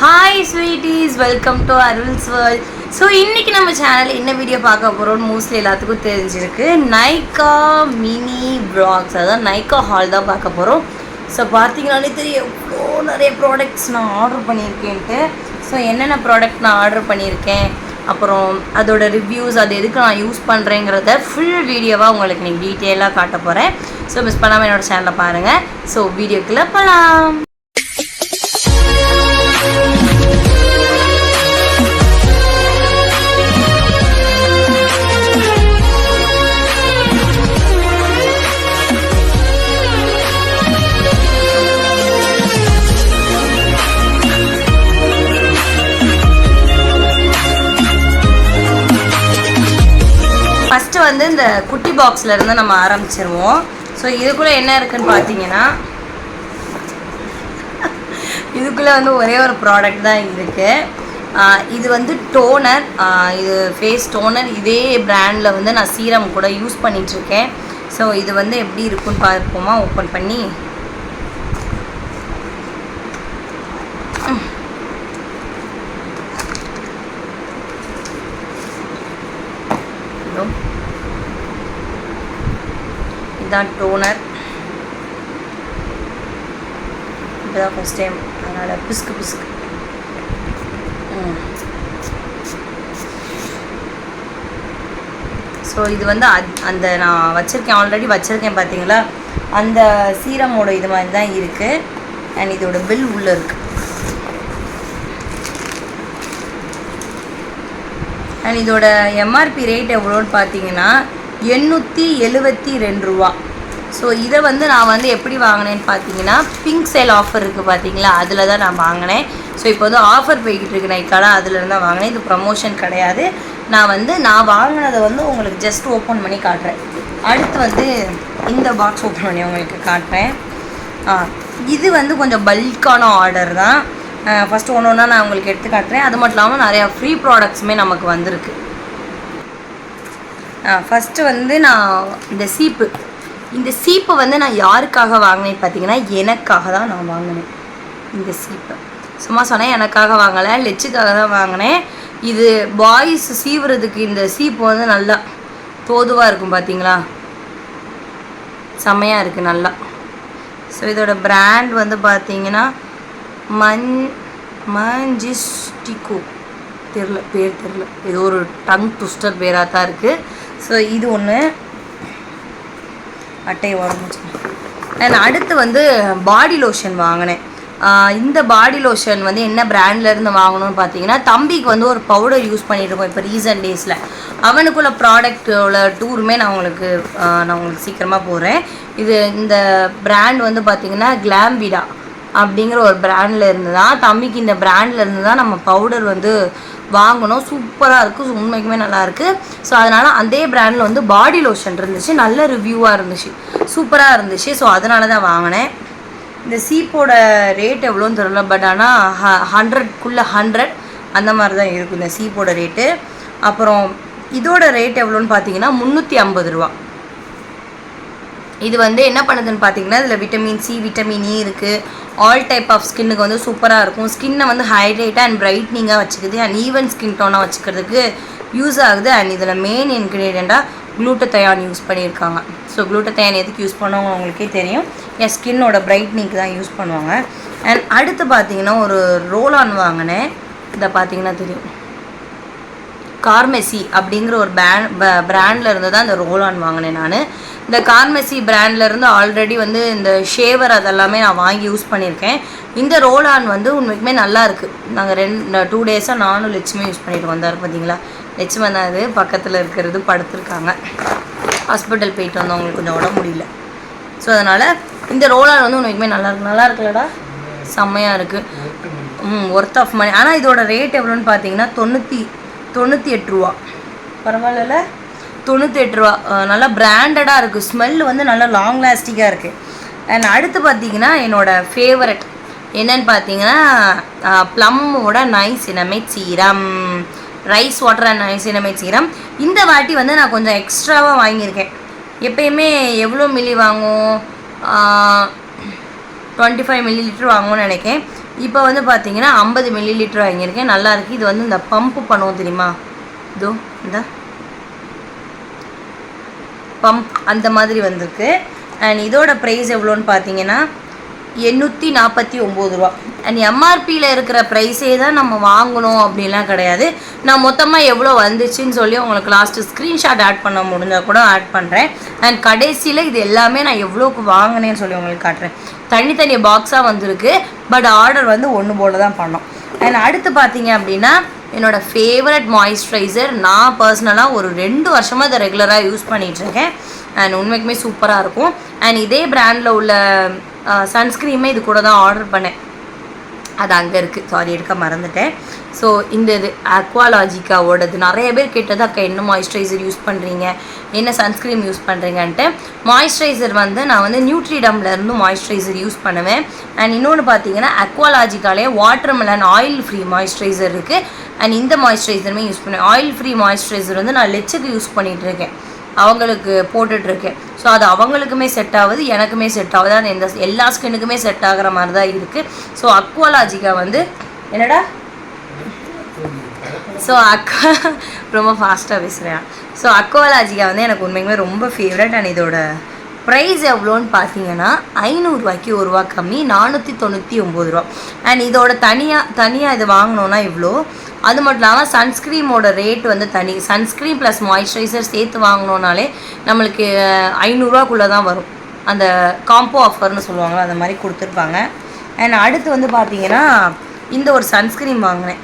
Hi sweeties welcome to Arul's world so இன்றைக்கி நம்ம channel என்ன வீடியோ பார்க்க போகிறோம்னு மோஸ்ட்லி எல்லாத்துக்கும் தெரிஞ்சிருக்கு. நைக்கா மினி ப்ளாக்ஸ் அதாவது நைக்கா ஹால் தான் பார்க்க போகிறோம் ஸோ பார்த்தீங்கனாலே தெரியும் எவ்வளோ நிறைய ப்ராடக்ட்ஸ் நான் ஆர்டர் பண்ணியிருக்கேன்ட்டு. ஸோ என்னென்ன ப்ராடக்ட் நான் ஆர்டர் பண்ணியிருக்கேன்? அப்புறம் அதோட ரிவ்யூஸ் அது எதுக்கு நான் யூஸ் பண்ணுறேங்கிறத ஃபுல் வீடியோவாக உங்களுக்கு நீங்கள் டீட்டெயிலாக காட்ட போகிறேன் ஸோ மிஸ் பண்ணாமல் என்னோடய சேனலை பாருங்கள் ஸோ வீடியோக்குள்ளே போகலாம் வந்து இந்த குட்டி பாக்ஸில் இருந்து நம்ம ஆரம்பிச்சிருவோம். ஸோ இதுக்குள்ளே என்ன இருக்குன்னு பார்த்தீங்கன்னா இதுக்குள்ளே வந்து ஒரே ஒரு ப்ராடக்ட் தான் இருக்குது இது வந்து டோனர் இது ஃபேஸ் டோனர் இதே ப்ராண்டில் வந்து நான் சீரம் கூட யூஸ் பண்ணிகிட்ருக்கேன் ஸோ இது வந்து எப்படி இருக்குன்னு பார்ப்போமா? ஓப்பன் பண்ணி. இதோ. இதுதான் டோனர். இப்போதான் ஃபஸ்ட் டைம் அதனால் பிஸ்கு பிஸ்கு ஸோ இது வந்து அத்- அந்த நான் வச்சுருக்கேன் ஆல்ரெடி வச்சுருக்கேன் பார்த்தீங்களா அந்த சீரமோட இது மாதிரி தான் இருக்குது அண்ட் இதோட பில் உள்ளே இருக்குது அண்ட் இதோட எம்ஆர்பி ரேட் எவ்வளோன்னு பார்த்தீங்கன்னா எண்ணூற்றி எழுபத்தி ரெண்டு ரூபா. ஸோ இதை வந்து நான் வந்து எப்படி வாங்கினேன்னு பார்த்தீங்கன்னா பிங்க் சேல் ஆஃபர் இருக்குது பார்த்தீங்களா? அதில் தான் நான் வாங்கினேன். ஸோ இப்போ வந்து ஆஃபர் போய்கிட்டு இருக்கு நைக்கால அதில் தான் வாங்கினேன். இது ப்ரமோஷன் கிடையாது. நான் வந்து நான் வாங்கினதை வந்து உங்களுக்கு ஜஸ்ட் ஓப்பன் பண்ணி காட்டுறேன். அடுத்து வந்து இந்த பாக்ஸ் ஓப்பன் பண்ணி உங்களுக்கு காட்டுறேன். ஆ இது வந்து கொஞ்சம் பல்கான ஆர்டர் தான். ஃபஸ்ட்டு ஒன்று ஒன்றா நான் உங்களுக்கு எடுத்து காட்டுறேன். அது மட்டும் இல்லாமல் நிறையா ஃப்ரீ ப்ராடக்ட்ஸுமே நமக்கு வந்திருக்கு. ஃபஸ்ட்டு வந்து நான் இந்த சீப்பு. இந்த சீப்பை வந்து நான் யாருக்காக வாங்கினேன் பார்த்தீங்கன்னா எனக்காக தான் நான் வாங்கினேன் இந்த சீப்பை. சும்மா சொன்னேன் எனக்காக வாங்கலை லெச்சுக்காக தான் வாங்கினேன். இது பாய்ஸ் சீவுறதுக்கு இந்த சீப்பு வந்து நல்லா தோதுவாக இருக்கும் பார்த்தீங்களா? செம்மையாக இருக்குது நல்லா. ஸோ இதோட பிராண்ட் வந்து பார்த்தீங்கன்னா மஞ் மஞ்சிஸ்டிகோ. தெரில பேர் தெரில ஏதோ ஒரு டங் ட்விஸ்டர் பேராக தான் இருக்குது ஸோ இது ஒன்று அட்டையை உடம்புச்சு நான் அடுத்து வந்து பாடி லோஷன் வாங்கினேன். இந்த பாடி லோஷன் வந்து என்ன ப்ராண்ட்லேருந்து வாங்கணும்னு பார்த்தீங்கன்னா தம்பிக்கு வந்து ஒரு பவுடர் யூஸ் பண்ணிகிட்ருக்கோம் இப்போ ரீசன்ட் டேஸில் அவனுக்குள்ள ப்ராடக்டோட டூருமே நான் உங்களுக்கு நான் உங்களுக்கு சீக்கிரமாக போடுறேன் இது இந்த பிராண்ட் வந்து பார்த்தீங்கன்னா கிளாம்பிடா அப்படிங்கிற ஒரு பிராண்டில் இருந்து தான் தம்பிக்கு இந்த பிராண்டில் இருந்து தான் நம்ம பவுடர் வந்து வாங்கணும். சூப்பராக இருக்குது ஸோ உண்மைக்குமே நல்லாயிருக்கு ஸோ அதனால் அதே பிராண்டில் வந்து பாடி லோஷன் இருந்துச்சு. நல்ல ரிவ்யூவாக இருந்துச்சு. சூப்பராக இருந்துச்சு. ஸோ அதனால தான் வாங்கினேன். இந்த சீப்போட ரேட் எவ்வளோன்னு தெரியல. பட் ஆனால் ஹ ஹண்ட்ரட்குள்ளே ஹண்ட்ரட் அந்த மாதிரி தான் இருக்கும். இந்த சீப்போட ரேட்டு அப்புறம் இதோட ரேட் எவ்வளோன்னு பார்த்தீங்கன்னா முந்நூற்றி ஐம்பது ரூபா. இது வந்து என்ன பண்ணுதுன்னு பார்த்தீங்கன்னா இதில் vitamin C vitamin E e இருக்குது ஆல் டைப் ஆஃப் ஸ்கின்னுக்கு வந்து சூப்பராக இருக்கும். ஸ்கின்னை வந்து ஹைட்ரேட்டாக அண்ட் பிரைட்னிங்காக வச்சுக்குது. அண்ட் ஈவன் ஸ்கின் டோனாக வச்சுக்கிறதுக்கு யூஸ் ஆகுது. அண்ட் இதில் மெயின் இன்க்ரீடியண்ட்டாக குளூட்டத்தயான் யூஸ் பண்ணியிருக்காங்க. ஸோ குளூட்டத்தயான் எதுக்கு யூஸ் பண்ணுவாங்க உங்களுக்கே தெரியும். என் ஸ்கின்னோட பிரைட்னிங்க்கு தான் யூஸ் பண்ணுவாங்க. அண்ட் அடுத்து பார்த்தீங்கன்னா ஒரு ரோல் ஆன் வாங்கினேன். இதை பார்த்தீங்கன்னா தெரியும். கார்மெசி அப்படிங்கிற ஒரு பேண்ட் பிராண்டில் இருந்து தான் இந்த ரோல் ஆன் வாங்கினேன் நான். இந்த கார்மெசி பிராண்ட்லேருந்து ஆல்ரெடி வந்து இந்த ஷேவர் அதெல்லாமே நான் வாங்கி யூஸ் பண்ணியிருக்கேன். இந்த ரோல் ஆன் வந்து உண்மைக்குமே நல்லா இருக்குது நாங்கள் ரெண்டு டூ டேஸாக நானும் லட்சுமே யூஸ் பண்ணிட்டு வந்தார் பார்த்தீங்களா லட்சுமி தான் இது பக்கத்தில் இருக்கிறது படுத்துருக்காங்க. ஹாஸ்பிட்டல் போயிட்டு வந்தவங்களுக்கு கொஞ்சம் உடம்பு முடியல. ஸோ அதனால் இந்த ரோல் ஆன் வந்து உண்மைக்குமே நல்லா இருக்கு. நல்லா இருக்குல்லடா. செம்மையாக இருக்குது ம் ஒர்த் ஆஃப் மணி ஆனால் இதோட ரேட் எவ்வளோன்னு பார்த்தீங்கன்னா தொண்ணூற்றி தொண்ணூற்றி எட்டு ரூபா. பரவாயில்ல தொண்ணூற்றி எட்டு ரூபா. நல்லா பிராண்டடாக இருக்குது ஸ்மெல் வந்து நல்லா லாங் லாஸ்டிக்காக இருக்குது அண்ட் அடுத்து பார்த்தீங்கன்னா என்னோடய ஃபேவரட் என்னன்னு பார்த்தீங்கன்னா ப்ளம்மோட niacinamide serum rice water and niacinamide serum இந்த வாட்டி வந்து நான் கொஞ்சம் எக்ஸ்ட்ராவாக வாங்கியிருக்கேன். எப்பயுமே எவ்வளோ மில்லி வாங்குவோம்? டுவெண்ட்டி ஃபைவ் மில்லி லிட்டர் வாங்குவோம்னு நினைக்கேன். இப்போ வந்து பார்த்தீங்கன்னா ஐம்பது மில்லி லிட்டர் வாங்கியிருக்கேன். நல்லா இருக்குது இது வந்து இந்த பம்ப் பண்ணுவோம் தெரியுமா? இதோ இந்த. பம்ப் அந்த மாதிரி வந்திருக்கு. அண்ட் இதோட ப்ரைஸ் எவ்வளோன்னு பார்த்தீங்கன்னா எண்ணூற்றி நாற்பத்தி ஒம்பது ரூபா. அண்ட் எம்ஆர்பியில் இருக்கிற ப்ரைஸே தான் நம்ம வாங்கணும் அப்படிலாம் கிடையாது. நான் மொத்தமாக எவ்வளோ வந்துச்சுன்னு சொல்லி உங்களுக்கு லாஸ்ட்டு ஸ்க்ரீன்ஷாட் ஆட் பண்ண முடிஞ்சால் கூட ஆட் பண்ணுறேன் அண்ட் கடைசியில் இது எல்லாமே நான் எவ்வளோக்கு வாங்கினேன்னு சொல்லி உங்களுக்கு காட்டுறேன். தனித்தனி பாக்ஸாக வந்திருக்கு. பட் ஆர்டர் வந்து ஒன்று போல தான் பண்ணோம். அண்ட் அடுத்து பார்த்தீங்க அப்படின்னா என்னோடய ஃபேவரட் மாய்ஸ்சரைசர் நான் பர்சனலாக ஒரு ரெண்டு வருஷமாக இதை ரெகுலராக யூஸ் பண்ணிகிட்ருக்கேன் அண்ட் உண்மைக்குமே சூப்பராக இருக்கும். அண்ட் இதே பிராண்டில் உள்ள சன்ஸ்க்ரீமே இது கூட தான் ஆர்டர் பண்ணேன். அது அங்கே இருக்குது சாரி எடுக்க மறந்துட்டேன். ஸோ இந்த இது அக்வாலாஜிக்காவோடது நிறைய பேர் கேட்டது அக்கா என்ன மாய்ஸ்சரைசர் யூஸ் பண்ணுறீங்க என்ன சன்ஸ்க்ரீம் யூஸ் பண்ணுறீங்கன்ட்டு மாய்ஸ்சரைசர் வந்து நான் வந்து நியூட்ரிடம்ல இருந்து மாய்ஸ்சரைசர் யூஸ் பண்ணுவேன். அண்ட் இன்னொன்று பார்த்தீங்கன்னா அக்வாலாஜிக்காலே watermelon oil free moisturiser இருக்குது அண்ட் இந்த மாய்ஸ்சரைசருமே யூஸ் பண்ணுவேன் ஆயில் ஃப்ரீ மாய்ஸ்சரைசர் வந்து நான் லெச்சுக்கு யூஸ் பண்ணிகிட்டு இருக்கேன். அவங்களுக்கு போட்டுட்ருக்கேன். ஸோ அது அவங்களுக்குமே செட் ஆகுது எனக்குமே செட் ஆகுது. அது எந்த எல்லா ஸ்கின்னுக்குமே செட் ஆகிற மாதிரி தான் இருக்குது ஸோ அக்வாலாஜிக்கா வந்து என்னடா? ஸோ அக்வா ரொம்ப ஃபாஸ்ட்டாக பேசுகிறேன் ஸோ அக்வாலாஜிக்கா வந்து எனக்கு உண்மைக்குமே ரொம்ப ஃபேவரட் அண்ட் இதோட ப்ரைஸ் எவ்வளோன்னு பார்த்தீங்கன்னா ஐநூறுரூவாய்க்கு ஒரு ரூபா கம்மி நானூற்றி தொண்ணூற்றி ஒம்பது ரூபா. அண்ட் இதோட தனியாக தனியாக இது வாங்கினோன்னா இவ்வளோ அது மட்டும் இல்லாமல் சன்ஸ்க்ரீமோட ரேட் வந்து தனி சன்ஸ்க்ரீம் ப்ளஸ் மாய்ஸ்சரைசர் சேர்த்து வாங்கினோனாலே நம்மளுக்கு ஐநூறுரூவாக்குள்ளே தான் வரும். அந்த காம்போ ஆஃபர்னு சொல்லுவாங்க அந்த மாதிரி கொடுத்துருப்பாங்க. அண்ட் அடுத்து வந்து பார்த்தீங்கன்னா இந்த ஒரு சன்ஸ்க்ரீம் வாங்கினேன்.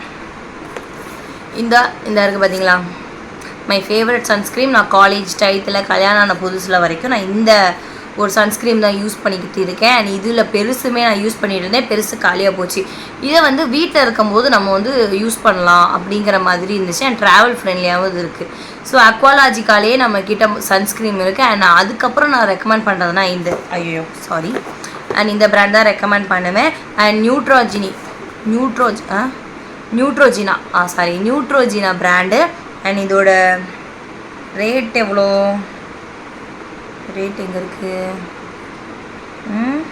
இந்த இந்த இருக்குது பார்த்தீங்களா? மை ஃபேவரட் சன்ஸ்க்ரீம் நான் காலேஜ் டயத்தில் கல்யாணம் ஆன புதுசில் வரைக்கும் நான் இந்த ஒரு சன்ஸ்க்ரீம் தான் யூஸ் பண்ணிக்கிட்டு இருக்கேன். அண்ட் இதில் பெருசுமே நான் யூஸ் பண்ணிட்டு இருந்தேன். பெருசு காலியாக போச்சு. இதை வந்து வீட்டில் இருக்கும்போது நம்ம வந்து யூஸ் பண்ணலாம் அப்படிங்கிற மாதிரி இருந்துச்சு. அண்ட் ட்ராவல் ஃப்ரெண்ட்லியாகவும் இருக்குது ஸோ அக்வாலாஜிக்காலேயே நம்ம கிட்ட சன்ஸ்க்ரீம் இருக்குது அண்ட் அதுக்கப்புறம் நான் ரெக்கமெண்ட் பண்ணுறதுனா இந்த ஐயோ சாரி அண்ட் இந்த ப்ராண்ட் தான் ரெக்கமெண்ட் பண்ணுவேன். அண்ட் நியூட்ரோஜினி நியூட்ரோஜ் ஆ? நியூட்ரோஜினா ஆ சாரி நியூட்ரோஜினா பிராண்டு அண்ட் இதோட ரேட் எவ்வளோ? ரேட் எங்கே இருக்குது ம்?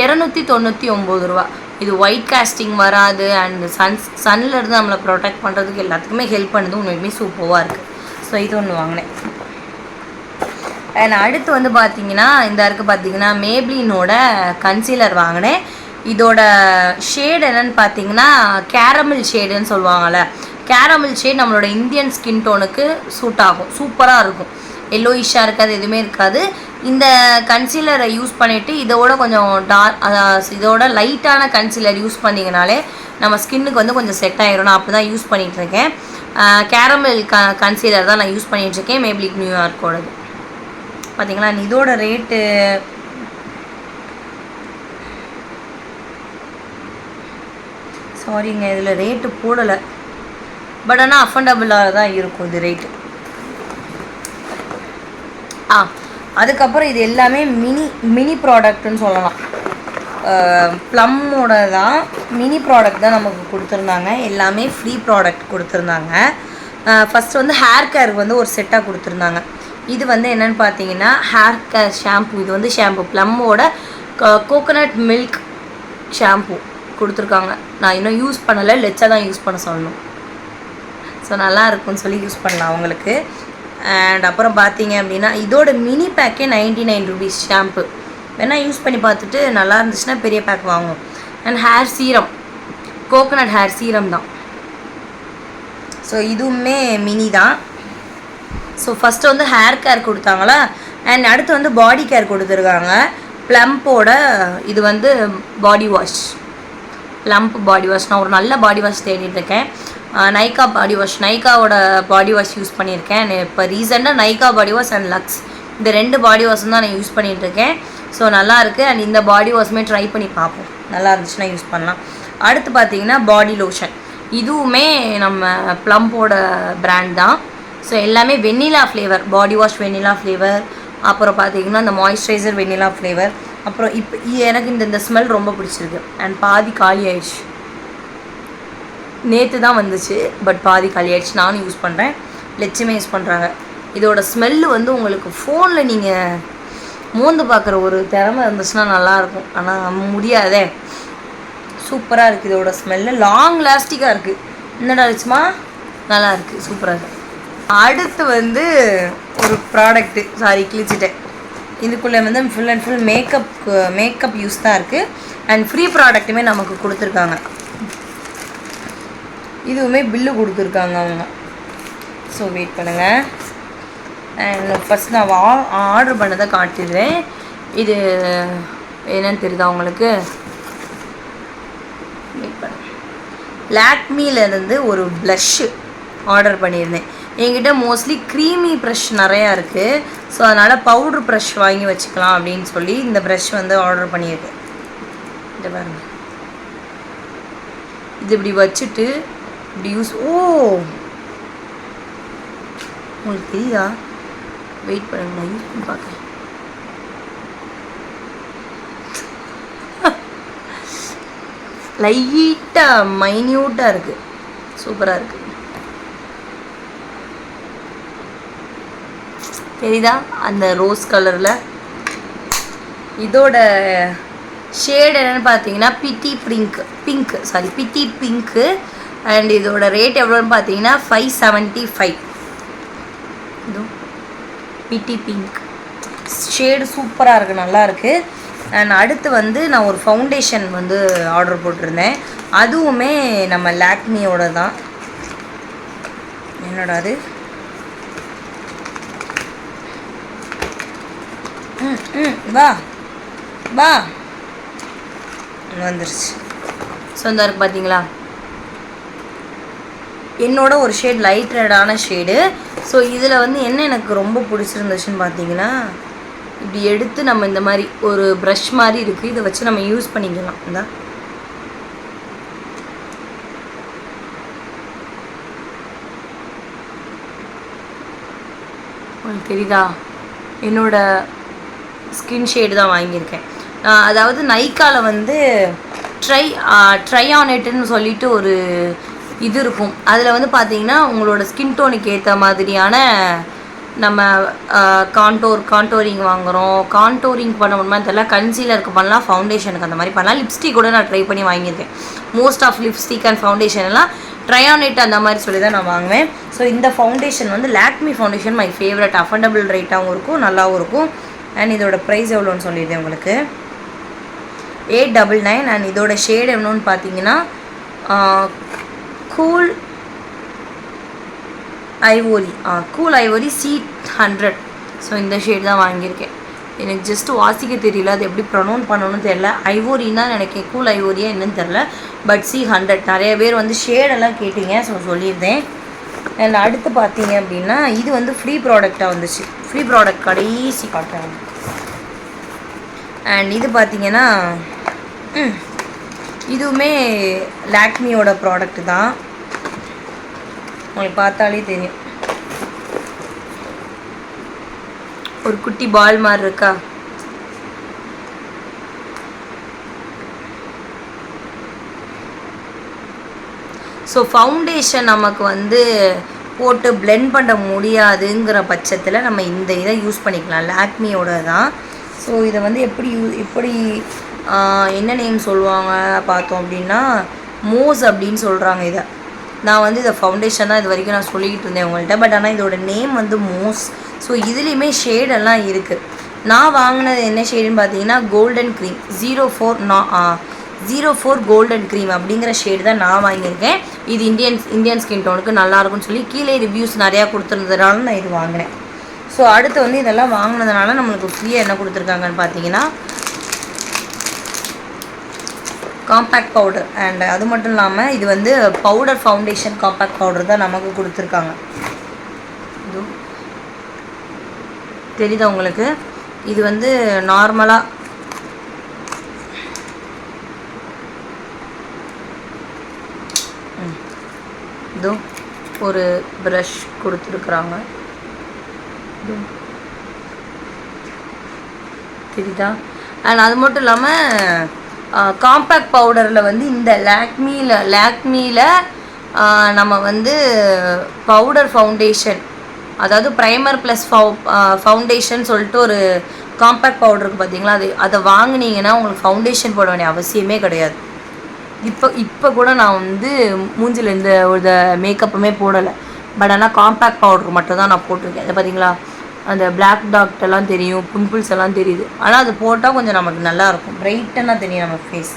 இரநூத்தி தொண்ணூற்றி ஒம்பது ரூபா. இது ஒயிட் காஸ்டிங் வராது அண்ட் சன் சன்னில் இருந்து நம்மளை ப்ரொடெக்ட் பண்ணுறதுக்கு எல்லாத்துக்குமே ஹெல்ப் பண்ணுது. உண்மையுமே சூப்பராக இருக்குது ஸோ இது ஒன்று வாங்கினேன். அண்ட் அடுத்து வந்து பார்த்தீங்கன்னா இந்த இருக்குது பார்த்தீங்கன்னா மேப்ளினோட கன்சீலர் வாங்கினேன். இதோட ஷேட் என்னன்னு பார்த்தீங்கன்னா கேரமில் ஷேடுன்னு சொல்லுவாங்கள்ல கேரமில் ஷேட் நம்மளோட இந்தியன் ஸ்கின் டோனுக்கு சூட் ஆகும். சூப்பராக இருக்கும். எல்லோயிஷாக இருக்காது எதுவுமே இருக்காது. இந்த கன்சீலரை யூஸ் பண்ணிவிட்டு இதோட கொஞ்சம் டார்க் இதோட லைட்டான கன்சீலர் யூஸ் பண்ணிங்கனாலே நம்ம ஸ்கின்னுக்கு வந்து கொஞ்சம் செட் ஆகிரும் நான் அப்படி தான் யூஸ் பண்ணிகிட்ருக்கேன் கேரமில் க கன்சீலர் தான் நான் யூஸ் பண்ணிகிட்ருக்கேன் மேப்ளிக் நியூயார்க்கோடது பார்த்தீங்களா இதோட ரேட்டு சாரிங்க இதில் ரேட்டு போடலை. பட் ஆனால் அஃபண்டபுளாக தான் இருக்கும் இது ரேட்டு ஆ அதுக்கப்புறம் இது எல்லாமே மினி மினி ப்ராடக்ட்னு சொல்லலாம். ப்ளம்மோட தான் மினி ப்ராடக்ட் தான் நமக்கு கொடுத்துருந்தாங்க. எல்லாமே ஃப்ரீ ப்ராடக்ட் கொடுத்துருந்தாங்க. ஃபஸ்ட்டு வந்து ஹேர் கேருக்கு வந்து ஒரு செட்டாக கொடுத்துருந்தாங்க. இது வந்து என்னென்னு பார்த்தீங்கன்னா ஹேர் கேர் ஷாம்பு இது வந்து ஷாம்பு ப்ளம்மோட கோகோனட் மில்க் ஷாம்பு கொடுத்துருக்காங்க. நான் இன்னும் யூஸ் பண்ணலை. லெச்சா தான் யூஸ் பண்ண சொல்லணும். ஸோ நல்லா இருக்கும்னு சொல்லி யூஸ் பண்ணலாம் அவங்களுக்கு அண்ட் அப்புறம் பார்த்தீங்க அப்படின்னா இதோட மினி பேக்கே நைன்டி நைன் ருபீஸ் ஷாம்பு வேணால் யூஸ் பண்ணி பார்த்துட்டு நல்லா இருந்துச்சுன்னா பெரிய பேக் வாங்குவோம். And hair serum coconut hair serum தான். ஸோ இதுவுமே மினி தான். ஸோ ஃபஸ்ட்டு வந்து ஹேர் கேர் கொடுத்தாங்களா? அண்ட் அடுத்து வந்து பாடி கேர் கொடுத்துருக்காங்க. ப்ளம்போட இது வந்து body wash Plum body wash நான் ஒரு நல்ல பாடி வாஷ் தேடிட்டு இருக்கேன். நைக்கா பாடி வாஷ் நைக்காவோட பாடி வாஷ் யூஸ் பண்ணியிருக்கேன். இப்போ ரீசெண்டாக Nykaa body wash and Lux இந்த ரெண்டு பாடி வாஷும் தான் நான் யூஸ் பண்ணிகிட்ருக்கேன் ஸோ நல்லா இருக்குது அண்ட் இந்த பாடி வாஷுமே ட்ரை பண்ணி பார்ப்போம். நல்லா இருந்துச்சுன்னா யூஸ் பண்ணலாம். அடுத்து பார்த்தீங்கன்னா பாடி லோஷன் இதுவுமே நம்ம ப்ளம்போட பிராண்ட் தான். ஸோ எல்லாமே vanilla flavour body wash vanilla flavour அப்புறம் பார்த்தீங்கன்னா இந்த மாய்ஸ்சரைசர் வெண்ணிலா ஃப்ளேவர் அப்புறம் இப்போ எனக்கு இந்த இந்த ஸ்மெல் ரொம்ப பிடிச்சிருக்கு. அண்ட் பாதி காலி ஆயிடுச்சு. நேற்று தான் வந்துச்சு பட் பாதி காலி ஆயிடுச்சு நானும் யூஸ் பண்ணுறேன் லட்சுமே யூஸ் பண்ணுறாங்க இதோட ஸ்மெல்லு வந்து உங்களுக்கு ஃபோனில் நீங்கள் மோந்து பார்க்குற ஒரு திறமை இருந்துச்சுன்னா நல்லாயிருக்கும். ஆனால் முடியாதே. சூப்பராக இருக்குது இதோட ஸ்மெல்லு லாங் லாஸ்டிக்காக இருக்குது என்னடா ரிச்சுமா நல்லா இருக்குது சூப்பராக இருக்குது அடுத்து வந்து ஒரு ப்ராடக்ட்டு சாரி கிழிச்சிட்டேன். இதுக்குள்ளே வந்து full and full makeup makeup use தான் இருக்குது அண்ட் ஃப்ரீ ப்ராடக்ட்டுமே நமக்கு கொடுத்துருக்காங்க. இதுவுமே பில்லு கொடுத்துருக்காங்க அவங்க. ஸோ வெயிட் பண்ணுங்கள் அண்ட் ஃபஸ்ட் நான் வா ஆர்டர் பண்ணதை காட்டிடுறேன். இது என்னன்னு தெரியுதா உங்களுக்கு? வெயிட் பண்ண லாக்மியிலேருந்து ஒரு ப்ளஷ்ஷு ஆர்டர் பண்ணியிருந்தேன். என்கிட்ட மோஸ்ட்லி க்ரீமி ப்ரஷ் நிறையா இருக்குது ஸோ அதனால் பவுட்ரு ப்ரஷ் வாங்கி வச்சுக்கலாம் அப்படின்னு சொல்லி இந்த ப்ரஷ் வந்து ஆர்டர் பண்ணியிருக்கேன். இது பாருங்க. இது இப்படி வச்சுட்டு இப்படி யூஸ் ஓ! உங்களுக்கு தெரியுதா? வெயிட் பண்ணுங்க நான் யூஸ் பண்ணி பார்க்குறேன் லைட்டாக மைன்யூட்டாக இருக்குது சூப்பராக இருக்குது தெரியுதா? அந்த ரோஸ் கலரில் இதோட ஷேட் என்னென்னு பார்த்தீங்கன்னா pretty pink pink sorry pretty pink and இதோட ரேட் எவ்வளோன்னு பார்த்தீங்கன்னா ஃபைவ் செவன்ட்டி ஃபைவ் இதோ பிட்டி பிங்க் ஷேடு சூப்பராக இருக்குது நல்லாயிருக்கு அண்ட் அடுத்து வந்து நான் ஒரு ஃபவுண்டேஷன் வந்து ஆர்டர் போட்டிருந்தேன். அதுவுமே நம்ம லாக்மியோட தான் என்னடா அது? ம் ம் வா. வா. வந்துருச்சு. ஸோ இந்த பார்த்தீங்களா? என்னோட ஒரு ஷேட் லைட் ரெடான ஷேடு ஸோ இதில் வந்து என்ன எனக்கு ரொம்ப பிடிச்சிருந்துச்சுன்னு பார்த்தீங்கன்னா இப்படி எடுத்து நம்ம இந்த மாதிரி ஒரு ப்ரஷ் மாதிரி இருக்குது இதை வச்சு நம்ம யூஸ் பண்ணிக்கலாம். இந்தா. உங்களுக்கு தெரியுதா? என்னோட ஸ்கின் ஷேடு தான் வாங்கியிருக்கேன். அதாவது நைக்காவில் வந்து ட்ரை ட்ரை ஆன் இட்டுன்னு சொல்லிட்டு ஒரு இது இருக்கும். அதில் வந்து பார்த்தீங்கன்னா உங்களோட ஸ்கின் டோனுக்கு ஏற்ற மாதிரியான நம்ம கான்டோர் கான்டோரிங் வாங்குகிறோம் கான்டோரிங் பண்ண முடியுமா இதெல்லாம் கன்சீலருக்கு பண்ணலாம் ஃபவுண்டேஷனுக்கு அந்த மாதிரி பண்ணலாம். லிப்ஸ்டிக் கூட நான் ட்ரை பண்ணி வாங்கியிருக்கேன். Most of lipstick and foundation எல்லாம் ட்ரை அந்த மாதிரி சொல்லி தான் நான் வாங்குவேன். ஸோ இந்த ஃபவுண்டேஷன் வந்து Lakme foundation my favourite affordable ரேட்டாகவும் இருக்கும் நல்லாவும் இருக்கும். அண்ட் இதோட ப்ரைஸ் எவ்வளோன்னு சொல்லியிருந்தேன் உங்களுக்கு. எயிட் டபுள் நைன் அண்ட் இதோட ஷேட் எவ்வளோன்னு பார்த்தீங்கன்னா cool ivory cool ivory C hundred so இந்த ஷேட் தான் வாங்கியிருக்கேன். எனக்கு ஜஸ்ட் வாசிக்க தெரியல அது எப்படி ப்ரொனவுன் பண்ணணும்னு தெரியல. ஐவோரின்னா தான் நினைக்கிறேன் கூல் ஐவோரியா என்னன்னு தெரில பட் சி ஹண்ட்ரட் நிறைய பேர் வந்து ஷேடெல்லாம் கேட்டீங்க ஸோ சொல்லியிருந்தேன். அண்ட் அடுத்து பார்த்தீங்க அப்படின்னா இது வந்து ஃப்ரீ ப்ராடக்டாக வந்துச்சு. ஃப்ரீ ப்ராடக்ட் கடைசி காட்டுறாங்க அண்ட் இது பார்த்தீங்கன்னா இதுவுமே லாக்மியோட ப்ராடக்ட் தான். உங்களுக்கு பார்த்தாலே தெரியும். ஒரு குட்டி பால் மாதிரி இருக்கா? ஸோ ஃபவுண்டேஷன் நமக்கு வந்து போட்டு பிளெண்ட் பண்ண முடியாதுங்கிற பட்சத்தில் நம்ம இந்த இதை யூஸ் பண்ணிக்கலாம். லாக்மியோட தான். ஸோ இதை வந்து எப்படி யூ எப்படி என்ன நேம் சொல்லுவாங்க பார்த்தோம் அப்படின்னா மோஸ் அப்படின்னு சொல்கிறாங்க இதை. நான் வந்து இதை ஃபவுண்டேஷன் தான் இது வரைக்கும் நான் சொல்லிக்கிட்டு இருந்தேன் உங்கள்கிட்ட. பட் ஆனால் இதோட நேம் வந்து மோஸ் ஸோ இதுலேயுமே ஷேடெல்லாம் இருக்குது நான் வாங்கினது என்ன ஷேடுன்னு பார்த்தீங்கன்னா கோல்டன் க்ரீம் ஜீரோ ஃபோர் நான் ஜீரோ ஃபோர் கோல்டன் க்ரீம் அப்படிங்கிற ஷேடு தான் நான் வாங்கியிருக்கேன். இது இந்தியன் இந்தியன் ஸ்கின் டோனுக்கு நல்லா இருக்கும்னு சொல்லி கீழே ரிவ்யூஸ் நிறையா கொடுத்துருந்ததுனால நான் இது வாங்கினேன். ஸோ அடுத்து வந்து இதெல்லாம் வாங்கினதுனால நம்மளுக்கு ஃப்ரீயாக என்ன கொடுத்துருக்காங்கன்னு பார்த்தீங்கன்னா காம்பேக்ட் பவுடர் அண்ட் அது மட்டும் இல்லாமல் இது வந்து பவுடர் ஃபவுண்டேஷன் காம்பேக்ட் பவுடர் தான் நமக்கு கொடுத்துருக்காங்க. தெரியுதா உங்களுக்கு? இது வந்து நார்மலாக இதோ ஒரு ப்ரஷ் கொடுத்துருக்குறாங்க. தெரியுதா? அண்ட் அது மட்டும் இல்லாமல் காம்பேக்ட் பவுடரில் வந்து இந்த லாக்மியில் லாக்மியில் நம்ம வந்து பவுடர் ஃபவுண்டேஷன் அதாவது ப்ரைமர் ப்ளஸ் ஃபவு ஃபவுண்டேஷன் சொல்லிட்டு ஒரு காம்பேக்ட் பவுடருக்கு பார்த்தீங்களா அது அதை வாங்கினீங்கன்னா உங்களுக்கு ஃபவுண்டேஷன் போட வேண்டிய அவசியமே கிடையாது. இப்போ இப்போ கூட நான் வந்து மூஞ்சில் இந்த ஒரு மேக்கப்புமே போடலை. பட் ஆனால் காம்பேக்ட் பவுடர் மட்டும் தான் நான் போட்டிருக்கேன். அது பார்த்தீங்களா அந்த பிளாக் டாட் எல்லாம் தெரியும் பிம்பிள்ஸ் எல்லாம் தெரியுது. ஆனால் அது போட்டால் கொஞ்சம் நமக்கு நல்லாயிருக்கும். பிரைட்டனாக தெரியும் நம்ம ஃபேஸ்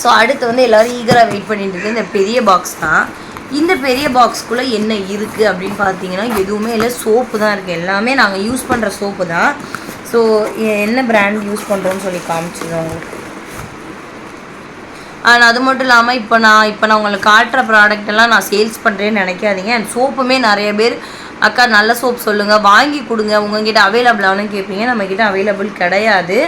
ஸோ அடுத்து வந்து எல்லோரும் ஈகராக வெயிட் பண்ணிட்டு இருக்கு இந்த பெரிய பாக்ஸ் தான். இந்த பெரிய பாக்ஸ்க்குள்ளே என்ன இருக்குது அப்படின்னு பார்த்தீங்கன்னா எதுவுமே இல்லை. சோப்பு தான் இருக்குது எல்லாமே நாங்கள் யூஸ் பண்ணுற சோப்பு தான். ஸோ என்ன பிராண்ட் யூஸ் பண்ணுறோன்னு சொல்லி காமிச்சிடுறோம் உங்களுக்கு. அண்ட் அது மட்டும் இல்லாமல் இப்போ நான் இப்போ நான் உங்களுக்கு காட்டுற ப்ராடக்ட் எல்லாம் நான் சேல்ஸ் பண்ணுறேன்னு நினைக்காதீங்க. அண்ட் சோப்புமே நிறைய பேர் அக்கா நல்ல சோப் சொல்லுங்கள் வாங்கி கொடுங்க. உங்ககிட்ட அவைலபிளானு கேட்பீங்க நம்மக்கிட்ட அவைலபிள் கிடையாது.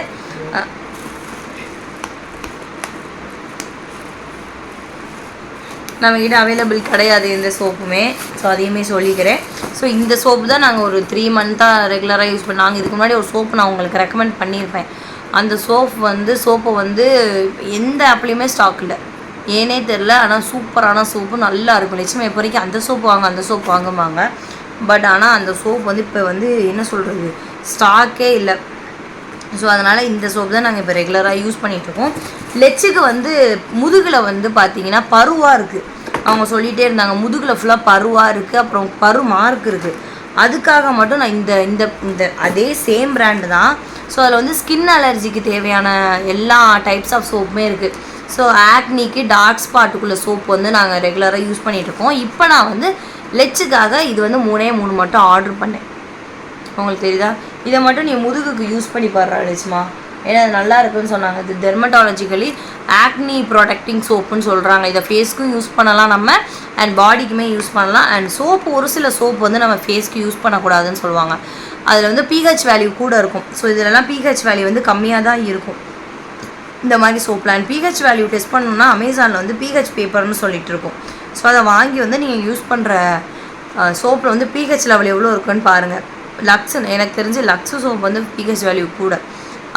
நம்மக்கிட்ட அவைலபிள் கிடையாது இந்த சோப்புமே. ஸோ அதையுமே சொல்லிக்கிறேன். ஸோ இந்த சோப்பு தான் நாங்கள் ஒரு த்ரீ மந்த்தாக ரெகுலராக யூஸ் பண்ண நாங்கள் இதுக்கு முன்னாடி ஒரு சோப்பு நான் உங்களுக்கு ரெக்கமெண்ட் பண்ணியிருப்பேன். அந்த சோப் வந்து சோப்பை வந்து எந்த ஆப்லேயுமே ஸ்டாக் இல்லை. ஏனே தெரில ஆனால் சூப்பரான சோப்பு நல்லா இருக்கும். லட்சுமி இப்போ வரைக்கும் அந்த சோப்பு வாங்க அந்த சோப் வாங்குவாங்க. பட் ஆனால் அந்த சோப் வந்து இப்போ வந்து என்ன சொல்கிறது ஸ்டாக்கே இல்லை. ஸோ அதனால் இந்த சோப் தான் நாங்கள் இப்போ ரெகுலராக யூஸ் பண்ணிகிட்ருக்கோம் லெச்சுக்கு வந்து முதுகில் வந்து பார்த்தீங்கன்னா பருவாக இருக்குது அவங்க சொல்லிகிட்டே இருந்தாங்க முதுகில் ஃபுல்லாக பருவாக இருக்குது அப்புறம் பரு மார்க் இருக்குது அதுக்காக மட்டும் நான் இந்த இந்த இந்த அதே சேம் பிராண்டு தான். ஸோ அதில் வந்து ஸ்கின் அலர்ஜிக்கு தேவையான எல்லா டைப்ஸ் ஆஃப் சோப்புமே இருக்குது ஸோ ஆக்னிக்கு டார்க் ஸ்பாட்டுக்குள்ள சோப் வந்து நாங்கள் ரெகுலராக யூஸ் பண்ணிகிட்ருக்கோம் இப்போ நான் வந்து லெச்சுக்காக இது வந்து மூணே மூணு மட்டும் ஆர்டர் பண்ணேன். உங்களுக்கு தெரியுதா? இதை மட்டும் நீ முதுகுக்கு யூஸ் பண்ணி பாடுறா லட்சுமா ஏன்னா அது நல்லா இருக்குன்னு சொன்னாங்க. இது டெர்மட்டாலஜிக்கலி ஆக்னி ப்ரொடெக்டிங் சோப்புன்னு சொல்கிறாங்க இதை ஃபேஸ்க்கும் யூஸ் பண்ணலாம் நம்ம அண்ட் பாடிக்குமே யூஸ் பண்ணலாம். அண்ட் சோப்பு ஒரு சில சோப்பு வந்து நம்ம ஃபேஸ்க்கு யூஸ் பண்ணக்கூடாதுன்னு சொல்லுவாங்க. அதில் வந்து பிஹெச் வேல்யூ கூட இருக்கும். ஸோ இதிலலாம் பிஹெச் வேல்யூ வந்து கம்மியாக தான் இருக்கும். இந்த மாதிரி சோப்பில் அண்ட் பிஹெச் வேல்யூ டெஸ்ட் பண்ணணும்னா அமேசானில் வந்து பிஹெச் பேப்பர்னு சொல்லிட்டு இருக்கும். ஸோ அதை வாங்கி வந்து நீங்கள் யூஸ் பண்ணுற சோப்பில் வந்து பிஹெச் லெவல் எவ்வளோ இருக்குன்னு பாருங்கள் லக்ஸ் எனக்கு தெரிஞ்சு லக்ஸு சோப் வந்து பிஹெச் வேல்யூ கூட.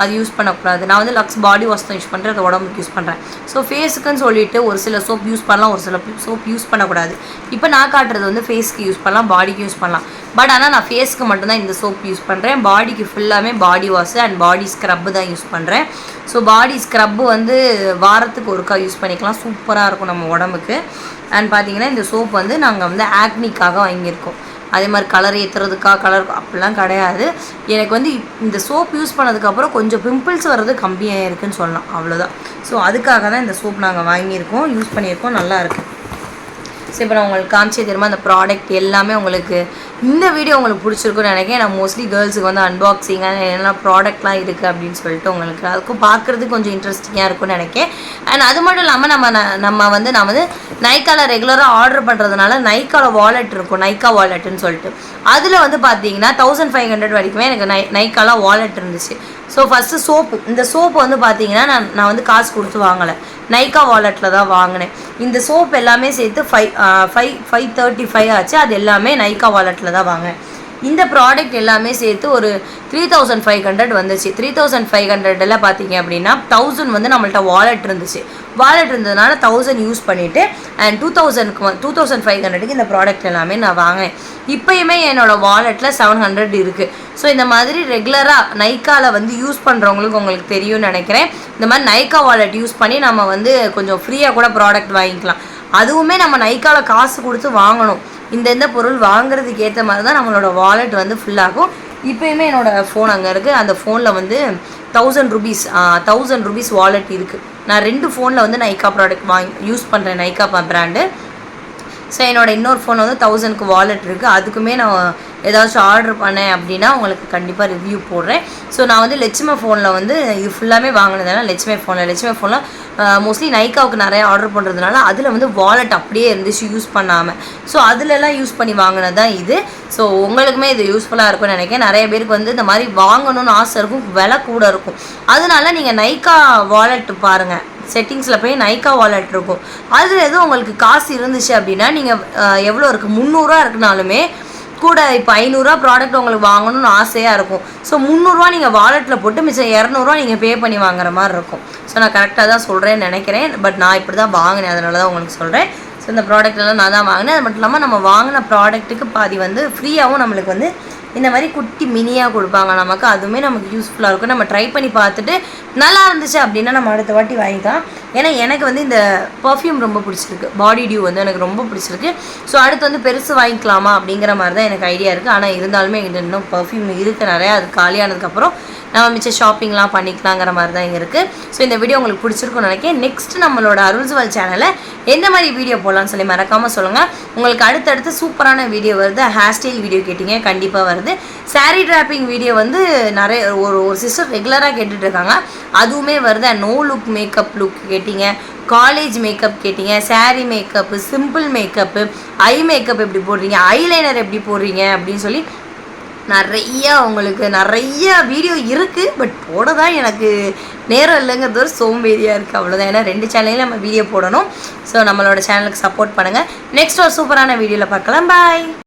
அது யூஸ் பண்ணக்கூடாது. நான் வந்து லக்ஸ் பாடி வாஷ் தான் யூஸ் பண்ணுறேன் அதை உடம்புக்கு யூஸ் பண்ணுறேன் ஸோ ஃபேஸுக்குன்னு சொல்லிட்டு ஒரு சில சோப் யூஸ் பண்ணலாம் ஒரு சில சோப் யூஸ் பண்ணக்கூடாது. இப்போ நான் காட்டுறது வந்து ஃபேஸ்க்கு யூஸ் பண்ணலாம் பாடிக்கு யூஸ் பண்ணலாம். பட் ஆனால் நான் ஃபேஸ்க்கு மட்டும்தான் இந்த சோப் யூஸ் பண்ணுறேன் பாடிக்கு ஃபுல்லாமே body wash and body scrub தான் யூஸ் பண்ணுறேன் ஸோ பாடி ஸ்க்ரப்பு வந்து வாரத்துக்கு ஒருக்கா யூஸ் பண்ணிக்கலாம். சூப்பராக இருக்கும் நம்ம உடம்புக்கு. அண்ட் பார்த்தீங்கன்னா இந்த சோப் வந்து நாங்கள் வந்து ஆக்னிக்காக வாங்கியிருக்கோம். அதே மாதிரி கலர் ஏற்றுறதுக்காக கலர் அப்படிலாம் கிடையாது. எனக்கு வந்து இந்த சோப் யூஸ் பண்ணதுக்கப்புறம் கொஞ்சம் பிம்பிள்ஸ் வர்றது கம்மியாக இருக்குன்னு சொல்லலாம். அவ்வளோதான் ஸோ அதுக்காக தான் இந்த சோப் நாங்கள் வாங்கியிருக்கோம். யூஸ் பண்ணியிருக்கோம். நல்லாயிருக்கு சரி ஸோ இப்போ நான் உங்களுக்கு காமிச்சே தெரியுமா? அந்த ப்ராடக்ட் எல்லாமே உங்களுக்கு இந்த வீடியோ உங்களுக்கு பிடிச்சிருக்குன்னு நினைக்கிறேன். நான் மோஸ்ட்லி கேர்ள்ஸுக்கு வந்து அன்பாக்சிங் என்ன ப்ராடக்ட்லாம் இருக்குது அப்படின்னு சொல்லிட்டு உங்களுக்கு அதுக்கும் பார்க்குறதுக்கு கொஞ்சம் இன்ட்ரெஸ்டிங்காக இருக்கும்னு நினைக்கிறேன். அண்ட் அது மட்டும் இல்லாமல் நம்ம நம்ம வந்து நான் வந்து நைக்காவில் ரெகுலராக ஆர்டர் பண்ணுறதுனால நைக்கால வாலெட் இருக்கும். நைக்கா வாலெட்டுன்னு சொல்லிட்டு. அதில் வந்து பார்த்தீங்கன்னா தௌசண்ட் ஃபைவ் ஹண்ட்ரட் வரைக்குமே எனக்கு நை நைக்கால வாலெட் இருந்துச்சு. ஸோ ஃபஸ்ட்டு சோப்பு இந்த சோப்பு வந்து பார்த்தீங்கன்னா நான் நான் வந்து காசு கொடுத்து வாங்கலை. நைக்கா வாலெட்டில் தான் வாங்கினேன். இந்த சோப் எல்லாமே சேர்த்து five five five thirty five ஆச்சு. அது எல்லாமே நைக்கா வாலெட்டில் தான் வாங்க. இந்த ப்ராடக்ட் எல்லாமே சேர்த்து ஒரு த்ரீ தௌசண்ட் ஃபைவ் ஹண்ட்ரட் வந்துச்சு. த்ரீ தௌசண்ட் ஃபைவ் ஹண்ட்ரடில் பார்த்தீங்க அப்படின்னா தௌசண்ட் வந்து நம்மள்ட்ட வாலெட் இருந்துச்சு. வாலெட் இருந்ததுனால தௌசண்ட் யூஸ் பண்ணிவிட்டு அண்ட் டூ தௌசண்ட்க்கு டூ தௌசண்ட் ஃபைவ் ஹண்ட்ரடுக்கு இந்த ப்ராடக்ட் எல்லாமே நான் வாங்கினேன் இப்போயுமே என்னோட வாலெட்டில் செவன் ஹண்ட்ரட் இருக்குது ஸோ இந்த மாதிரி ரெகுலராக நைக்காவில் வந்து யூஸ் பண்ணுறவங்களுக்கு உங்களுக்கு தெரியும்னு நினைக்கிறேன். இந்த மாதிரி நைக்கா வாலெட் யூஸ் பண்ணி நம்ம வந்து கொஞ்சம் ஃப்ரீயாக கூட ப்ராடக்ட் வாங்கிக்கலாம். அதுவுமே நம்ம நைக்காவில் காசு கொடுத்து வாங்கணும். இந்த இந்த பொருள் வாங்குறதுக்கு ஏற்ற மாதிரி தான் நம்மளோட வாலெட் வந்து ஃபுல்லாகும் இப்போயுமே என்னோடய ஃபோன் அங்கே இருக்குது அந்த ஃபோனில் வந்து thousand rupees thousand rupees wallet இருக்குது நான் ரெண்டு ஃபோனில் வந்து நைக்கா ப்ராடக்ட் வாங்கி யூஸ் பண்ணுறேன் நைக்கா பிராண்டு ஸோ என்னோடய இன்னொரு ஃபோன் வந்து தௌசண்ட்க்கு வாலெட் இருக்குது அதுக்குமே நான் ஏதாச்சும் ஆர்டர் பண்ணேன் அப்படின்னா உங்களுக்கு கண்டிப்பாக ரிவ்யூ போடுறேன். ஸோ நான் வந்து லட்சுமி ஃபோனில் வந்து இது ஃபுல்லாமே வாங்கினதுனால லட்சுமி ஃபோனில் லட்சுமி ஃபோனில் மோஸ்ட்லி நைக்காவுக்கு நிறைய ஆர்டர் பண்ணுறதுனால அதில் வந்து வாலெட் அப்படியே இருந்துச்சு யூஸ் பண்ணாமல் ஸோ அதிலலாம் யூஸ் பண்ணி வாங்கினது தான் இது. ஸோ உங்களுக்குமே இது யூஸ்ஃபுல்லாக இருக்கும்னு நினைக்கிறேன். நிறைய பேருக்கு வந்து இந்த மாதிரி வாங்கணும்னு ஆசை இருக்கும் விலை கூட இருக்கும். அதனால நீங்கள் நைக்கா வாலெட் பாருங்கள் செட்டிங்ஸில் போய் நைக்கா வாலெட் இருக்கும். அதில் எதுவும் உங்களுக்கு காசு இருந்துச்சு அப்படின்னா நீங்கள் எவ்வளோ இருக்குது முந்நூறுரூவா இருக்குனாலுமே கூட இப்போ ஐநூறுரூவா ப்ராடக்ட் உங்களுக்கு வாங்கணும்னு ஆசையாக இருக்கும். ஸோ முந்நூறுரூவா நீங்கள் வாலெட்டில் போட்டு மிச்சம் இரநூறுவா நீங்கள் பே பண்ணி வாங்குற மாதிரி இருக்கும். ஸோ நான் கரெக்டாக தான் சொல்கிறேன்னு நினைக்கிறேன். பட் நான் இப்படி தான் வாங்கினேன். அதனால தான் உங்களுக்கு சொல்கிறேன் ஸோ இந்த ப்ராடக்ட் எல்லாம் நான் தான் வாங்கினேன். அது மட்டும் இல்லாமல் நம்ம வாங்கின ப்ராடக்ட்டுக்கு பாதி வந்து ஃப்ரீயாகவும் நம்மளுக்கு வந்து இந்த மாதிரி குட்டி மினியாக கொடுப்பாங்க நமக்கு. அதுவுமே நமக்கு யூஸ்ஃபுல்லாக இருக்கும். நம்ம ட்ரை பண்ணி பார்த்துட்டு நல்லா இருந்துச்சு அப்படின்னா நம்ம அடுத்த வாட்டி வாங்கிக்கலாம். ஏன்னா எனக்கு வந்து இந்த பர்ஃப்யூம் ரொம்ப பிடிச்சிருக்கு. பாடி டியூ வந்து எனக்கு ரொம்ப பிடிச்சிருக்கு. ஸோ அடுத்து வந்து பெருசு வாங்கிக்கலாமா அப்படிங்கிற மாதிரி தான் எனக்கு ஐடியா இருக்குது ஆனால் இருந்தாலுமே எங்கிட்ட இன்னும் பர்ஃப்யூம் இருக்குது நிறையா. அது காலியானதுக்கப்புறம் நம்ம மிச்சம் ஷாப்பிங்லாம் பண்ணிக்கலாங்கிற மாதிரி தான் இங்கே இருக்குது ஸோ இந்த வீடியோ உங்களுக்கு பிடிச்சிருக்கும்னு நினைக்கிறேன். நெக்ஸ்ட் நம்மளோட அருள்ஜுவல் சேனலில் எந்த மாதிரி வீடியோ போடலாம்னு சொல்லி மறக்காமல் சொல்லுங்கள் உங்களுக்கு அடுத்தடுத்து சூப்பரான வீடியோ வருது. ஹேர் ஸ்டைல் வீடியோ கேட்டிங்க. கண்டிப்பாக வருது. ஸேரி ட்ராப்பிங் வீடியோ வந்து நிறைய ஒரு ஒரு சிஸ்டர் ரெகுலராக கேட்டுட்டு இருக்காங்க அதுவுமே வருது. நோ லுக் மேக்கப் லுக் கேட்டிங்க. காலேஜ் மேக்கப் கேட்டிங்க. Sari makeup simple makeup eye makeup எப்படி போடுறீங்க? ஐலைனர் எப்படி போடுறீங்க? அப்படின்னு சொல்லி நிறைய அவங்களுக்கு நிறைய வீடியோ இருக்குது பட் போட தான் எனக்கு நேரம் இல்லைங்கிறது ஒரு சோம்பேறியாக இருக்குது அவ்வளோதான் ஏன்னா ரெண்டு சேனலையும் நம்ம வீடியோ போடணும். ஸோ நம்மளோட சேனலுக்கு சப்போர்ட் பண்ணுங்கள் நெக்ஸ்ட் ஒரு சூப்பரான வீடியோவில் பார்க்கலாம். பாய்